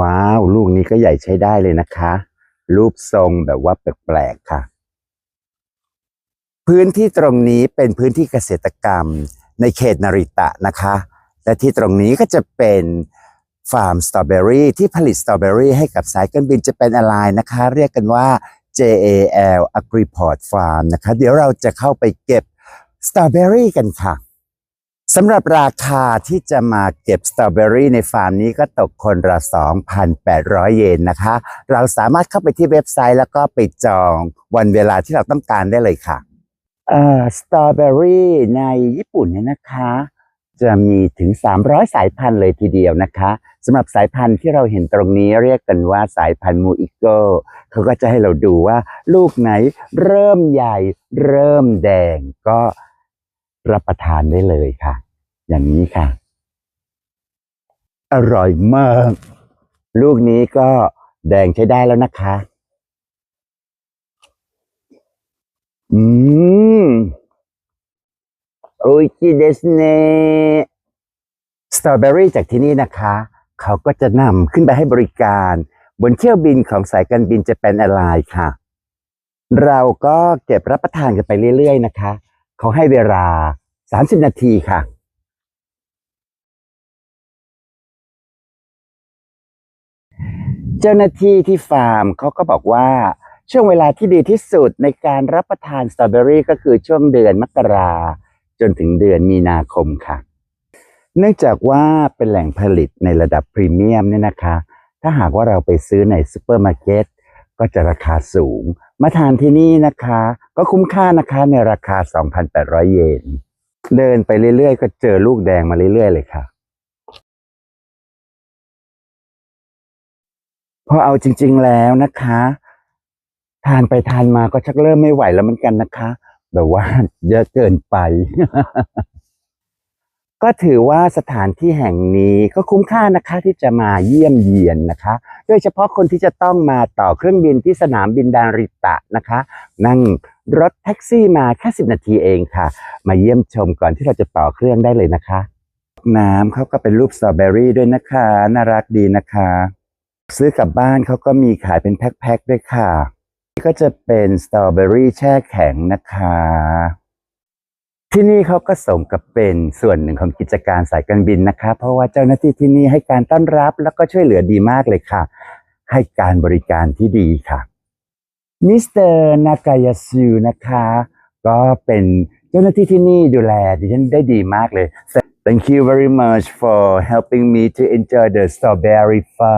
ว้าว ลูกนี้ก็ใหญ่ใช้ได้เลยนะคะ รูปทรงแบบว่าแปลกๆค่ะ พื้นที่ตรงนี้เป็นพื้นที่เกษตรกรรมในเขตนาริตะนะคะ และที่ตรงนี้ก็จะเป็นฟาร์มสตรอเบอรี่ที่ผลิตสตรอเบอรี่ให้กับสายการบินจะเป็นอะไรนะคะ เรียกกันว่า JAL Agriport Farm นะคะ เดี๋ยวเราจะเข้าไปเก็บสตรอเบอรี่กันค่ะ สำหรับราคาที่จะมาเก็บสตรอเบอรี่ในฟาร์มนี้ก็ตกคนละ 2,800 เยนนะคะ เราสามารถเข้าไปที่เว็บไซต์แล้วก็ไปจองวันเวลาที่เราต้องการได้เลยค่ะสตรอเบอรี่ในญี่ปุ่นเนี่ยนะคะ จะมีถึง 300 สายพันธุ์เลยทีเดียวนะคะสำหรับสายพันธุ์ที่เราเห็นตรงนี้เรียกกันว่าสายพันธุ์มูอิโกเขาก็จะให้เราดูว่าลูกไหนเริ่มใหญ่เริ่มแดงก็ รับประทานได้เลยค่ะ อย่างนี้ค่ะ อร่อยมาก ลูกนี้ก็แดงใช้ได้แล้วนะคะ อืมโอชิเดสเนสตรอเบอรี่จากที่นี่นะคะ เขาก็จะนำขึ้นไปให้บริการ บนเที่ยวบินของสายการบินจะเป็นอะไรค่ะ เราก็เก็บรับประทานกันไปเรื่อยๆนะคะ เขาให้เวลา 30 นาทีค่ะเจ้าหน้าที่ที่ฟาร์มเขาก็บอกว่า ช่วงเวลาที่ดีที่สุดในการรับประทานสตรอเบอรี่ก็คือช่วงเดือนมกราจนถึงเดือนมีนาคมค่ะ เนื่องจากว่าเป็นแหล่งผลิตในระดับพรีเมียมเนี่ยนะคะ ถ้าหากว่าเราไปซื้อในซูเปอร์มาร์เก็ตก็จะราคาสูง มาทานที่นี่นะคะ ก็คุ้มค่านะคะในราคา 2,800 เยน เดินไปเรื่อยๆ ก็เจอลูกแดงมาเรื่อยๆ เลยค่ะ พอเอาจริงๆแล้วนะคะ ทานไปทานมาก็ชักเริ่มไม่ไหวแล้วเหมือนกันนะคะ แบบว่าเยอะเกินไป ก็ถือว่าสถานที่แห่งนี้ก็คุ้มค่านะคะที่จะมาเยี่ยมเยียนนะคะ โดยเฉพาะคนที่จะต้องมาต่อเครื่องบินที่สนามบินดาริตะนะคะ นั่งรถแท็กซี่มาแค่สิบนาทีเองค่ะ มาเยี่ยมชมก่อนที่เราจะต่อเครื่องได้เลยนะคะ น้ำเขาก็เป็นรูปสตรอเบอรี่ด้วยนะคะ น่ารักดีนะคะ ซื้อกลับบ้านเขาก็มีขายเป็นแพ็คๆด้วยค่ะนี่ก็จะเป็นสตรอเบอรี่แช่แข็งนะคะ ที่นี่เขาก็สมกับเป็นส่วนหนึ่งของกิจการสายการบินนะคะ เพราะว่าเจ้าหน้าที่ที่นี่ให้การต้อนรับแล้วก็ช่วยเหลือดีมากเลยค่ะ ให้การบริการที่ดีค่ะมิสเตอร์นากายาซูนะคะ ก็เป็นเจ้าหน้าที่ที่นี่ดูแลดิฉันได้ดีมากเลย Thank you very much for helping me to enjoy the strawberry farm